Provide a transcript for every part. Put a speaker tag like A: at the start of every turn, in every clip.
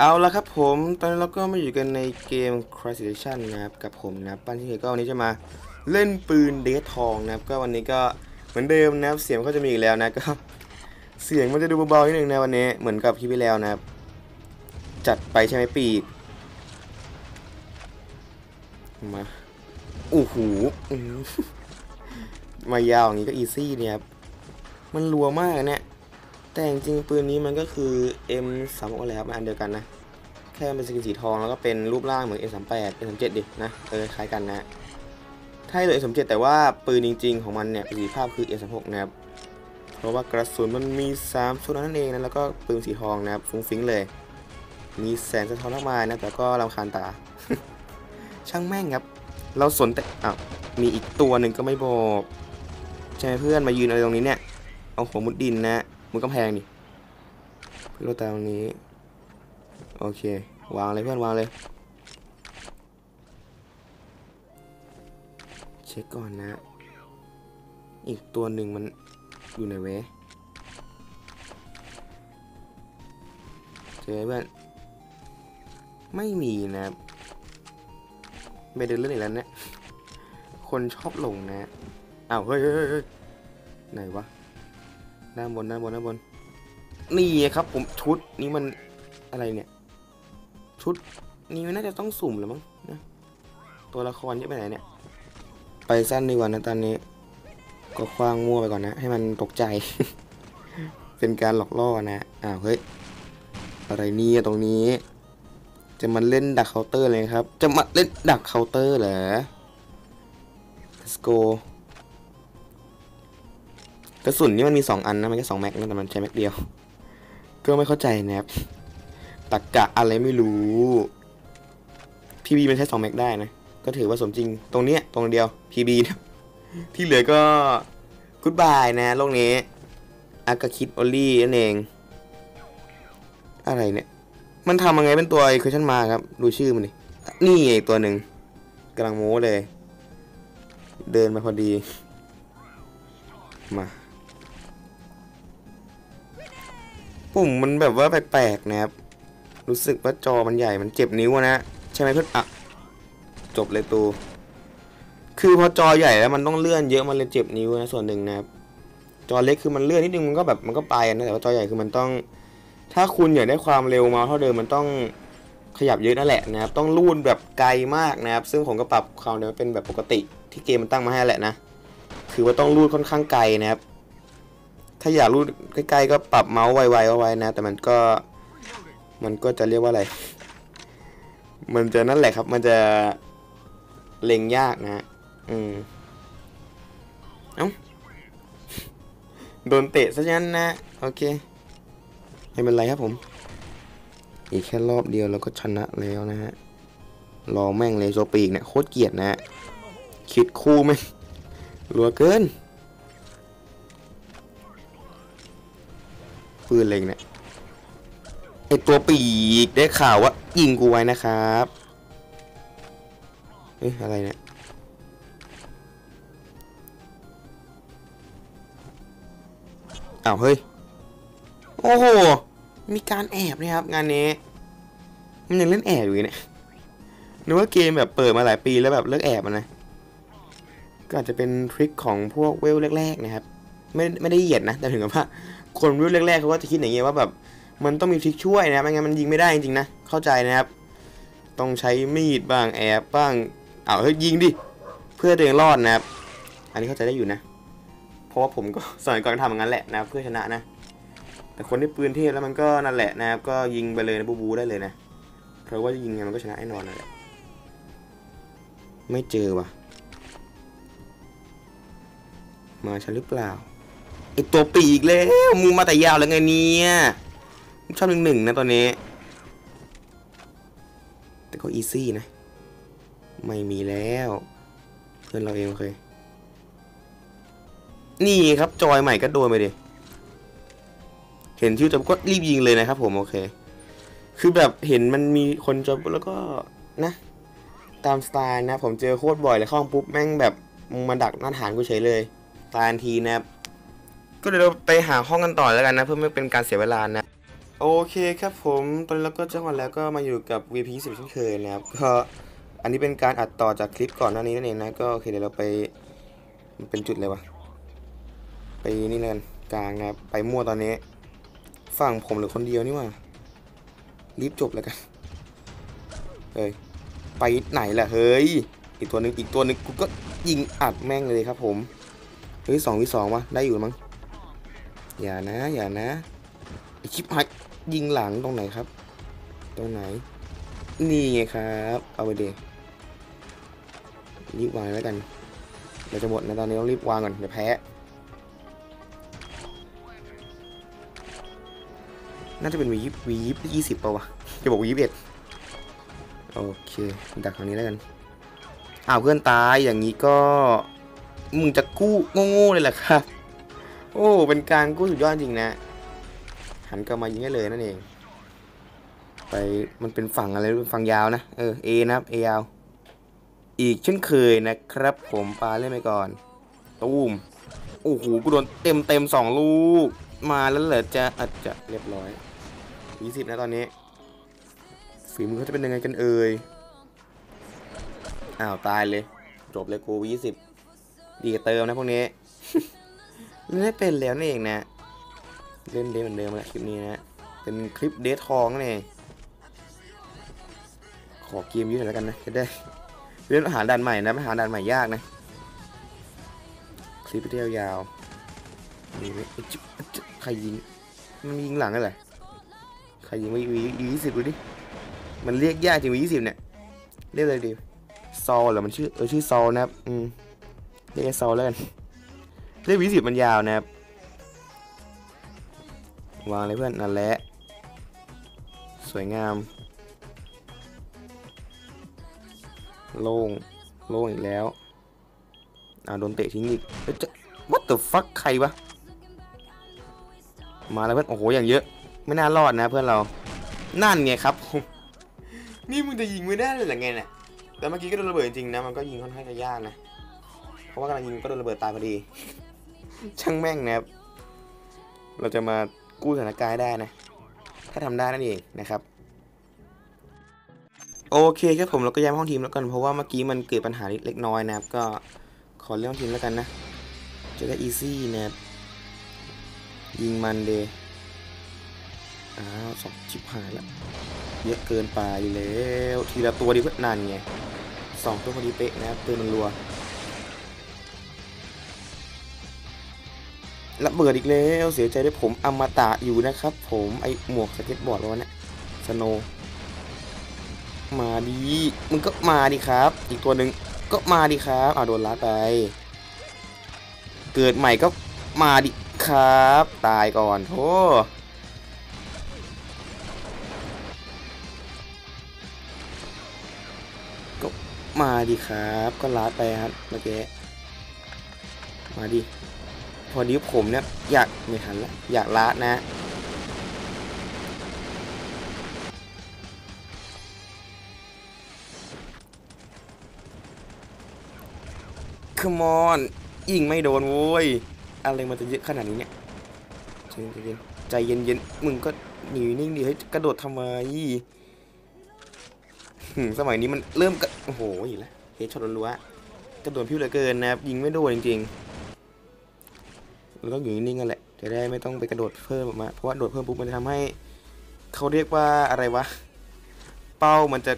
A: เอาละครับผม ตอนนี้เราก็มาอยู่กันในเกม Crisis นะครับ กับผมนะปั้นที่เก็วันนี้จะมาเล่นปืนเดททองนะครับ ก็วันนี้ก็เหมือนเดิมนะครับเสียงก็จะมีอีกแล้วนะก็เสียงมันจะดูเบาๆนิดนึงนะวันนี้เหมือนกับคลิปที่แล้วนะครับ จัดไปใช่ไหมปีกมาโอ้โหมายาวอย่างนี้ก็อีซี่เนี่ยครับมันรัวมากเนี่ย แต่จริงปืนนี้มันก็คือ M 3 6อะไรครับมันอันเดียวกันนะ แค่เป็นสกินสีทองแล้วก็เป็นรูปร่างเหมือน M 3 8 M 3 7 ดินะเออคล้ายกันนะถ้าให้เลย M 3 7 แต่ว่าปืนจริง ๆ ของมันเนี่ยประสิทธิภาพคือ M 3 6 นะครับเพราะว่ากระสุนมันมี3ชุดนั่นเองนะแล้วก็ปืนสีทองนะครับฟุ้งฟิ้งเลย มีแสงสะท้อนออกมานะแต่ก็รำคาญตา ช่างแม่งครับ เราสนแต่อ้าวมีอีกตัวหนึ่งก็ไม่บอกใช่เพื่อนมายืนอะไรตรงนี้เนี่ยเอาหัวมุดดินนะ มุดกำแพงดิพื่อนเราตาตรงนี้ โอเค วางเลยเพื่อนวางเลย เช็คก่อนนะ อีกตัวหนึ่งมันอยู่ไหนเว้เจอไหมเพื่อน ไม่มีนะไม่เดินเล่นอีกแล้วเนี่ยคนชอบหลงนะอ้าวเฮ้ยเฮ้ยไหนวะ ด้านบนด้านบนด้านบน นี่ครับ ผมชุดนี้มันอะไรเนี่ย ชุดนี้มันน่าจะต้องสุ่มแล้วมั้งนะตัวละครเยอะไปไหนเนี่ย ไปสั้นดีกว่านะตอนนี้ ก็คว้างมั่วไปก่อนนะ ให้มันตกใจ เป็นการหลอกล่อนะอ้าวเฮ้ยอะไรนี่ตรงนี้ จะมาเล่นดักเคาน์เตอร์เลยครับ จะมาเล่นดักเคาน์เตอร์เหรอ let's go ระสุนนี่มันมี 2 อันนะมันแค่สองแม็กนะแต่มันใช้แม็กเดียว ก็ไม่เข้าใจนะครับตักกะอะไรไม่รู้พีบีมันใช้2แม็กได้นะก็ถือว่าสมจริงตรงเนี้ยตรงเดียวพีบีนะที่เหลือก็กูดบายนะโลกนี้อากาคิดออลี่นั่นเอง อะไรเนี่ย มันทำยังไงเป็นตัวไอค u e s t i o n มาครับ ดูชื่อมันดิ นี่อีกตัวหนึ่งกำลังโม้เลย เดินมาพอดี มา ปุ่มมันแบบว่าแปลกๆนะครับ รู้สึกว่าจอมันใหญ่มันเจ็บนิ้วอะนะ ใช่ไหมเพื่อนอะจบเลยตู คือพอจอใหญ่แล้วมันต้องเลื่อนเยอะมันเลยเจ็บนิ้วนะส่วนหนึ่งนะครับ จอเล็กคือมันเลื่อนนิดนึงมันก็แบบมันก็ไปนะแต่ว่าจอใหญ่คือมันต้อง ถ้าคุณอยากได้ความเร็วมาเท่าเดิมมันต้องขยับเยอะนั่นแหละนะครับ ต้องลูดแบบไกลมากนะครับ ซึ่งผมก็ปรับความเร็วเป็นแบบปกติที่เกมมันตั้งมาให้แหละนะ คือว่าต้องลูดค่อนข้างไกลนะครับ ถ้าอยากรูดใกล้ๆก็ปรับเมาส์ไวๆเอาไว้นะ แต่มันก็ มันก็จะเรียกว่าอะไร มันจะนั่นแหละครับ มันจะเล็งยากนะ อืม เอ้า โดนเตะซะงั้นนะ โอเค ไม่เป็นไรครับผม อีกแค่รอบเดียวเราก็ชนะแล้วนะฮะ รอแม่งเลยโซปีกเนี่ยโคตรเกลียดนะฮะคิดคู่ไหมรัวเกิน ปืนเล็งเนี่ยไอตัวปีกได้ข่าวว่ายิงกูไว้นะครับเอ้ยอะไรเนี่ยอ้าวเฮ้ย โอ้โห มีการแอบนะครับ งานนี้ มันยังเล่นแอบอยู่อีกเนี่ยนึกว่าเกมแบบเปิดมาหลายปีแล้วแบบเลิกแอบมันนะก็อาจจะเป็นทริคของพวกเวลแรกๆนะครับ ไม่ไม่ได้เหยียดนะ แต่ถึงกับว่า คนรุ่นแรกๆเขาก็จะคิดอย่างเงี้ยว่าแบบมันต้องมีทริคช่วยนะครับไม่งั้นมันยิงไม่ได้จริงๆนะเข้าใจนะครับ ต้องใช้มีดบ้างแอบบ้างเอ้าเฮ้ยยิงดิเพื่อตัวเองรอดนะครับ อันนี้เข้าใจได้อยู่นะ เพราะว่าผมก็สมัยก่อนทำอย่างนั้นแหละนะเพื่อชนะนะ แต่คนที่ปืนเทพแล้วมันก็นั่นแหละนะครับก็ยิงไปเลยนะบูบูได้เลยนะ เพราะว่ายิงไงมันก็ชนะแน่นอนนั่นแหละไม่เจอว่ะ มาฉันหรือเปล่า ไอตัวปีกแล้วมูมาแต่ยาวแล้วไงเนี่ยชอบหนึ่งหนึ่งนะตอนนี้ แต่ก็อีซี่นะ ไม่มีแล้ว เพื่อนเราเองโอเคนี่ครับจอยใหม่ก็โดนไปดิเห็นชื่อจบก็รีบยิงเลยนะครับผมโอเค คือแบบเห็นมันมีคนจบแล้วก็นะ ตามสไตล์นะ ผมเจอโคตรบ่อยเลยข้องปุ๊บแม่งแบบมึงมาดักหน้าฐานกูเฉยเลย ตายทีนะครับ ก็เดี๋ยวเราไปหาห้องกันต่อแล้วกันนะ เพื่อไม่เป็นการเสียเวลานะ โอเคครับผมตอนนี้เราก็จังหวะแล้วก็มาอยู่กับ VP 10เช่นเคยนะครับก็อันนี้เป็นการอัดต่อจากคลิปก่อนหน้านี้นั่นเองนะก็โอเคเดี๋ยวเราไปมันเป็นจุดเลยวะไปนี่เลยกันกลางนะครับไปมั่วตอนนี้ฝั่งผมหลือคนเดียวนี่ว่ารีบจบแล้วกันเฮ้ยไปไหนล่ะเฮ้ยอีกตัวหนึ่งอีกตัวหนึ่งกูก็ยิงอัดแม่งเลยครับผมเฮ้ยสองวิสองวะได้อยู่มั้ง อย่านะ อย่านะไอชิปหายยิงหลังตรงไหนครับ ตรงไหน นี่ไงครับ เอาไปเดรีบวางแล้วกันเดี๋ยวจะหมดนะตอนนี้ต้องรีบวางก่อนเดี๋ยวแพ้ น่าจะเป็นวียิบวียิบยี่สิบป่าวะจะบอกวียิบเอ็ดโอเค ดักทางนี้แล้วกัน อ้าวเพื่อนตายอย่างนี้ก็ มึงจะกู้โง่ๆเลยแหละครับ โอ้ เป็นการกู้สุดยอดจริงนะ หันกลับมายิงได้เลยนั่นเอง ไปมันเป็นฝั่งอะไรฝั่งยาวนะ เออ A นะครับ A ยาว อีกเช่นเคยนะครับ ผมปาเล่นไปก่อน ตูมโอ้โหกูโดนเต็มเต็มสองลูก มาแล้วเหรอจะอาจจะเรียบร้อยยี่สิบนะตอนนี้ ฝีมือเขาจะเป็นยังไงกันเอ่ย อ้าว ตายเลย จบเลยกูยี่สิบดีเติมนะพวกนี้ ได้เป็นแล้วนี่เองนะเล่นเดทเหมือนเดิมแหละคลิปนี้นะเป็นคลิปเดททองนั่นเองขอเกมยืดหน่อยแล้วกันนะจะได้เล่นอาหารด่านใหม่นะไม่หารด่านใหม่ยากนะคลิปเที่ยวยาวมีไหมใครยิงมันยิงหลังอะไรใครยิงวีวียี่สิบดูดิมันเรียกยากจริงวียี่สิบเนี่ยเรียกอะไรดีซอลเหรอมันชื่อเออชื่อซอลนะครับอืมเรียกซอลแล้วกัน เรียกวีสิบมันยาวนะครับ วางเลยเพื่อนนั่นแหละ สวยงาม โล่ง โล่งอีกแล้ว อ่าโดนเตะทิ้งอีกเอ้ยจะ what the fuck ใครวะ มาแล้วเพื่อน โอ้โห อย่างเยอะ ไม่น่ารอดนะเพื่อนเรา นั่นไงครับ นี่มึงจะยิงไม่ได้เลยหรือไงเนี่ยแต่เมื่อกี้ก็โดนระเบิดจริงนะ มันก็ยิงค่อนข้างจะยากนะ เพราะว่ากำลังยิงก็โดนระเบิดตายพอดี ช่างแม่งนะครับ เราจะมากู้สถานการณ์ได้นะ ถ้าทำได้นั่นเองนะครับ โอเคครับผมเราก็ย้ายห้องทีมแล้วกัน เพราะว่าเมื่อกี้มันเกิดปัญหาเล็กน้อยนะครับ ก็ขอเรื่องทีมแล้วกันนะ จะได้อีซี่นะครับยิงมันเดยอ้าวสองชิบหายแล้วเยอะเกินไปแล้ว ทีละตัวดีเพื่อนนั่นไงสองตัวพอดีเป๊ะนะครับปืนมันรัว ระเบิดอีกแล้วเสียใจด้วยผมอมตะอยู่นะครับ ผมไอหมวกสเก็ตบอร์ดแล้วเนี่ยสโนมาดีมึงก็มาดิครับ อีกตัวหนึ่งก็มาดิครับอ่าโดนลัดไป เกิดใหม่ก็มาดิครับ ตายก่อนโธ่ก็มาดิครับ ก็ลัดไปครับเมื่อกี้มาดิ พอดีผมเนี่ยอยากไม่ทันละอยากละนะคมอนยิงไม่โดนโว้ย อะไรมันจะเยอะขนาดนี้เนี่ยใจเย็นใจเย็นๆมึงก็หนีนิ่งดิเฮ้ยกระโดดทำไมหึสมัยนี้มันเริ่มกระโอ้โหอีกแล้วเฮดช็อตรัวๆกระโดดพิ้วเหลือเกินนะครับยิงไม่โดนจริงๆ เราต้องอยู่นิ่งๆกันแหละจะได้ไม่ต้องไปกระโดดเพิ่มออกมาเพราะว่าโดดเพิ่มปุ๊บมันจะทำให้เขาเรียกว่าอะไรวะ เป้ามันจะ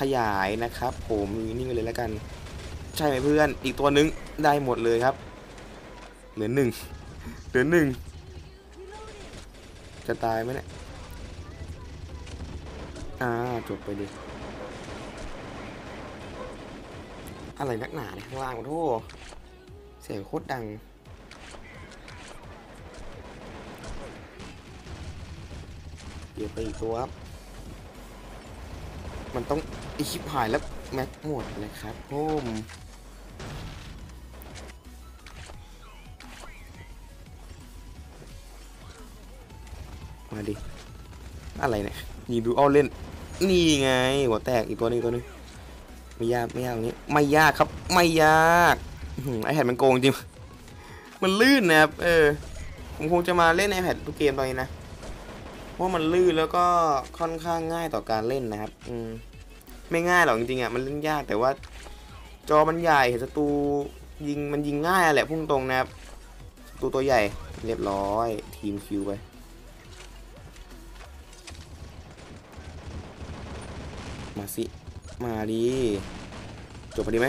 A: ขยายนะครับ ผมอยู่นิ่งๆกันเลยแล้วกัน ใช่ไหมเพื่อนอีกตัวนึงได้หมดเลยครับเหลือหนึ่งเหลือหนึ่งจะตายไหมเนี่ยอ่าจบไปดิอะไรนักหนาเนี่ยข้างล่างขอโทษเสียงโคตรดัง เดี๋ยวไปอีกตัวครับ มันต้องไอชิบหายแล้วแม็กหมดเลยครับผมมาดิ อะไรเนี่ยยิงดูเอาเล่น นี่ไง หัวแตกอีกตัวหนึงตัวหนึงไม่ยากไม่ยากนี้ไม่ยากครับ ไม่ยากอื้อหือไอแพดมันโกงจริง มันลื่นนะครับ เออ ผมคงจะมาเล่นไอแพดทุกเกมตอนนี้นะ เพราะมันลื่นแล้วก็ค่อนข้างง่ายต่อการเล่นนะครับ อืมไม่ง่ายหรอกจริงๆอะมันเล่นยากแต่ว่า จอมันใหญ่เห็นศัตรูยิงมันยิงง่ายอะแหละพุ่งตรงนะครับศัตรูตัวใหญ่เรียบร้อยทีมคิวไปมาสิ มาดีจบพอดีไหม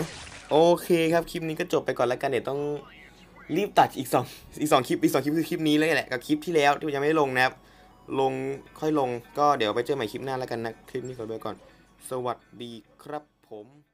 A: โอเคครับ คลิปนี้ก็จบไปก่อนแล้วกันเดี๋ยวต้องรีบตัดอีกสองอีกสองคลิปอีกสองคลิปคือคลิปนี้เลยแหละกับคลิปที่แล้วที่ยังไม่ลงนะครับ ลงค่อยลงก็เดี๋ยวไปเจอใหม่คลิปหน้าแล้วกันนะ คลิปนี้ขอไปก่อน สวัสดีครับผม